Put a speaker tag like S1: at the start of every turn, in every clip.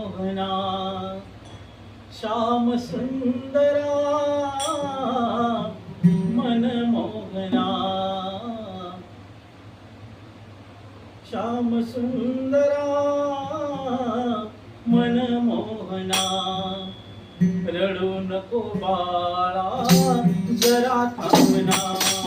S1: मोहना श्याम सुन्दरा मनमोहना श्याम सुन्दरा मनमोहना रडू नको बाळा जरा थांबना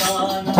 S1: Gana.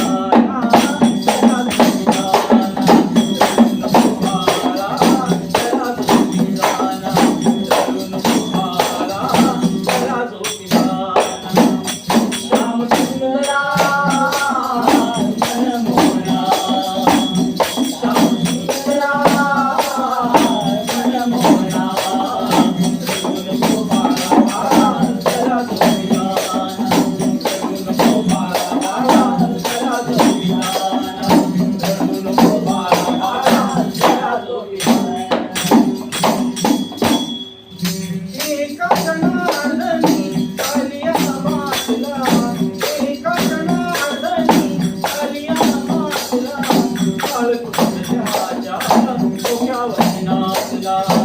S1: Bye. 감사합니다.